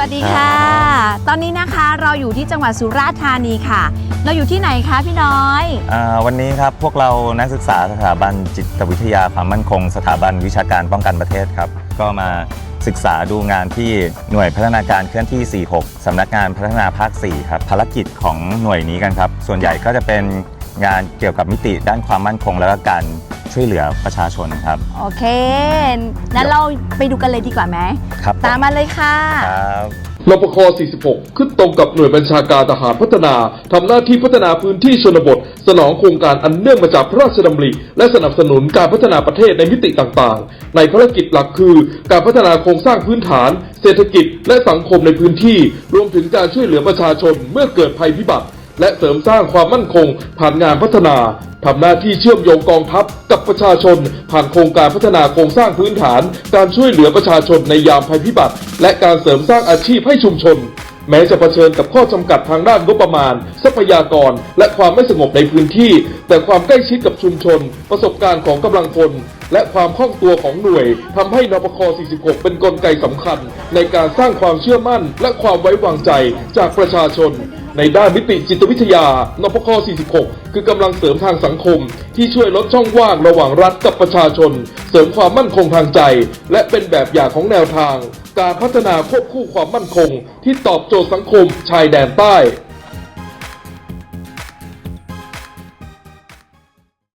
วัสดีค่ะ ตอนนี้นะคะเราอยู่ที่จังหวัดสุราษฎร์ธานีค่ะ เราอยู่ที่ไหนคะพี่น้อยอ่าวันนี้ครับพวกเรานักศึกษาสถาบันจิตวิทยาความมั่นคง สถาบันวิชาการป้องกันประเทศครับ ก็มาศึกษาดูงานที่หน่วยพัฒนาการเคลื่อนที่ 46 สำนักงานพัฒนาภาค 4 ครับภารกิจของหน่วยนี้กันครับ ส่วนใหญ่ก็จะเป็นงานเกี่ยวกับมิติด้านความมั่นคงและก็การ ช่วยเหลือประชาชนครับ โอเคงั้นเราไปดูกันเลยดีกว่าไหมครับตามมาเลยค่ะครับรปค46 ขึ้นตรงกับหน่วยบัญชาการทหารพัฒนา ทำหน้าที่พัฒนาพื้นที่ชนบท สนองโครงการอันเนื่องมาจากพระราชดำริ และสนับสนุนการพัฒนาประเทศในมิติต่างๆ ในภารกิจหลักคือ การพัฒนาโครงสร้างพื้นฐาน เศรษฐกิจ และสังคมในพื้นที่ รวมถึงการช่วยเหลือประชาชนเมื่อเกิดภัยพิบัติ และเสริมสร้างความมั่นคง ผ่านงานพัฒนาทำหน้าที่เชื่อมโยงกองทัพกับประชาชน ผ่านโครงการพัฒนาโครงสร้างพื้นฐาน การช่วยเหลือประชาชนในยามภัยพิบัติ และการเสริมสร้างอาชีพให้ชุมชน แม้จะเผชิญกับข้อจำกัดทางด้านงบประมาณ ทรัพยากร และความไม่สงบในพื้นที่ แต่ความใกล้ชิดกับชุมชน ประสบการณ์ของกำลังพลและความคล่องตัวของหน่วยทำให้นปค 46 เป็นนกลไกสำคัญ ในการสร้างความเชื่อมั่น และความไว้วางใจจากประชาชน ในด้านมิติจิตวิทยานพค46 คือกำลังเสริมทางสังคม ที่ช่วยลดช่องว่างระหว่างรัฐกับประชาชน เสริมความมั่นคงทางใจ และเป็นแบบอย่างของแนวทาง การพัฒนาควบคู่ความมั่นคง ที่ตอบโจทย์สังคมชายแดนใต้